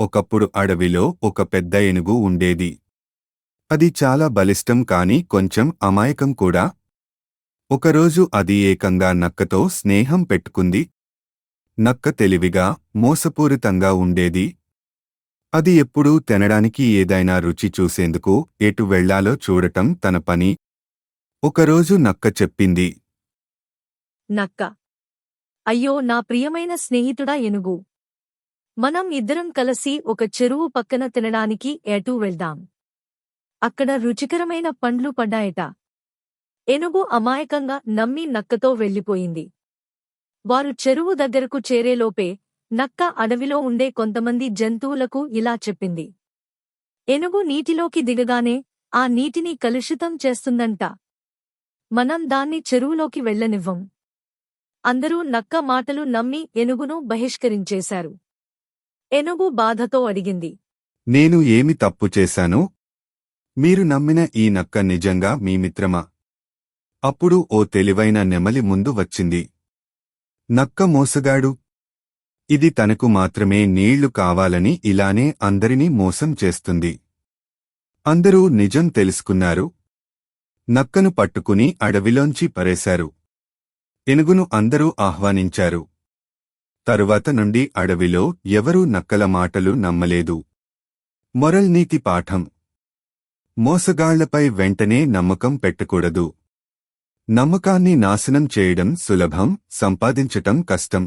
ఒకప్పుడు అడవిలో ఒక పెద్ద ఏనుగు ఉండేది. అది చాలా బలిష్టం కాని కొంచెం అమాయకం కూడా. ఒకరోజు అది ఏకంగా నక్కతో స్నేహం పెట్టుకుంది. నక్క తెలివిగా మోసపూరితంగా ఉండేది. అది ఎప్పుడూ తినడానికి ఏదైనా రుచి చూసేందుకు ఎటు వెళ్ళాలో చూడటం తన పని. ఒకరోజు నక్క చెప్పింది. నక్క అయ్యో నా ప్రియమైన స్నేహితుడా ఎనుగు మనం ఇద్దరం కలిసి ఒక చెరువు పక్కన తినడానికి ఎటూ వెళ్దాం. అక్కడ రుచికరమైన పండ్లు పడ్డాయట. ఎనుగు అమాయకంగా నమ్మి నక్కతో వెళ్ళిపోయింది. వారు చెరువు దగ్గరకు చేరేలోపే నక్క అడవిలో ఉండే కొంతమంది జంతువులకు ఇలా చెప్పింది. ఎనుగు నీటిలోకి దిగగానే ఆ నీటిని కలుషితం చేస్తుందంట. మనం దాన్ని చెరువులోకి వెళ్ళనివ్వం. అందరూ నక్క మాటలు నమ్మి ఎనుగును బహిష్కరించేశారు. ఎనుగు బాధతో అడిగింది. నేను ఏమి తప్పు చేశాను? మీరు నమ్మిన ఈ నక్క నిజంగా మీ మిత్రమా? అప్పుడు ఓ తెలివైన నెమలి ముందు వచ్చింది. నక్క మోసగాడు. ఇది తనకు మాత్రమే నీళ్ళు కావాలని ఇలానే అందరినీ మోసం చేస్తుంది. అందరూ నిజం తెలుసుకున్నారు. నక్కను పట్టుకుని అడవిలోంచి పరేశారు. ఎనుగును అందరూ ఆహ్వానించారు. తరువాత నుండి అడవిలో ఎవరూ నక్కల మాటలు నమ్మలేదు. మొరల్ నీతి పాఠం. మోసగాళ్ళపై వెంటనే నమ్మకం పెట్టకూడదు. నమ్మకాన్ని నాశనం చేయడం సులభం సంపాదించటం కష్టం.